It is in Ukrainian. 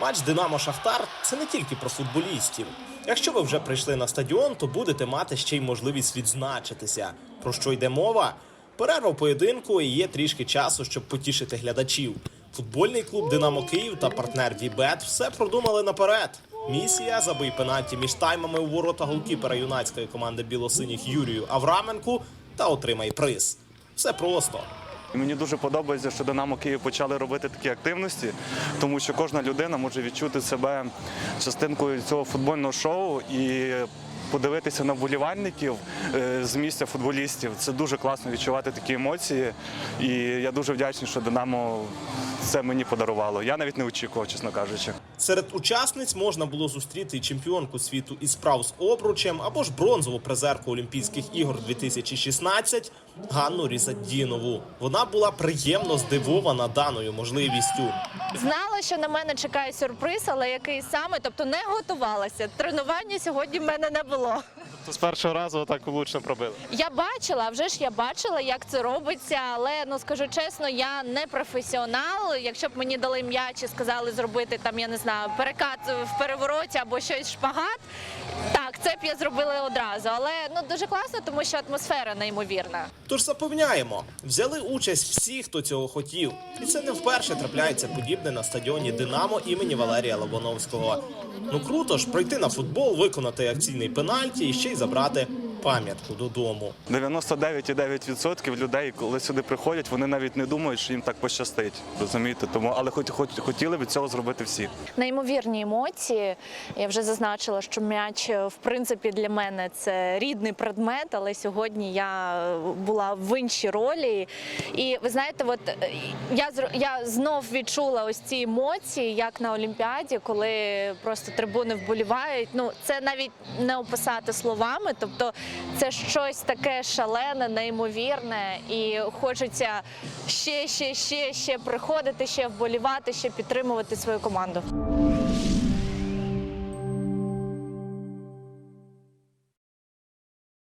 Матч Динамо Шахтар це не тільки про футболістів. Якщо ви вже прийшли на стадіон, то будете мати ще й можливість відзначитися. Про що йде мова? Перерва поєдинку і є трішки часу, щоб потішити глядачів. Футбольний клуб Динамо Київ та партнер Вібет все продумали наперед. Місія забий пенальті між таймами у ворота голкіпера юнацької команди білосиніх Юрію Авраменку та отримай приз. Все просто. І Мені дуже подобається, що Динамо Київ почали робити такі активності, тому що кожна людина може відчути себе частинкою цього футбольного шоу і подивитися на вболівальників е, з місця футболістів. Це дуже класно відчувати такі емоції. І я дуже вдячний, що Динамо це мені подарувало. Я навіть не очікував, чесно кажучи. Серед учасниць можна було зустріти і чемпіонку світу із справ з обручем або ж бронзову призерку Олімпійських ігор 2016 Ганну Різаддінову. Вона була приємно здивована даною можливістю. Знала, що на мене чекає сюрприз, але який саме, тобто не готувалася. Тренування сьогодні в мене не було. То з першого разу так влучно пробили. Я бачила, вже ж я бачила, як це робиться, але ну скажу чесно, я не професіонал. Якщо б мені дали м'яч і сказали зробити там, я не знаю, перекат в перевороті або щось шпагат. Так, це б я зробила одразу, але ну дуже класно, тому що атмосфера неймовірна. Тож запевняємо, взяли участь всі, хто цього хотів, і це не вперше трапляється подібне на стадіоні Динамо імені Валерія Лобановського. Ну круто ж пройти на футбол, виконати акційний пенальті і ще й забрати пам'ятку додому. 99,9% людей, коли сюди приходять, вони навіть не думають, що їм так пощастить. Розумієте? Тому, але хоч, хоч хотіли б цього зробити всі. Неймовірні емоції. Я вже зазначила, що м'яч в принципі для мене це рідний предмет, але сьогодні я була в іншій ролі. І ви знаєте, от е, я я знов відчула ось ці емоції, як на Олімпіаді, коли просто трибуни вболівають. Ну це навіть не описати словами. Тобто, це щось таке шалене, неймовірне, і хочеться ще, ще, ще, ще приходити, ще вболівати, ще підтримувати свою команду.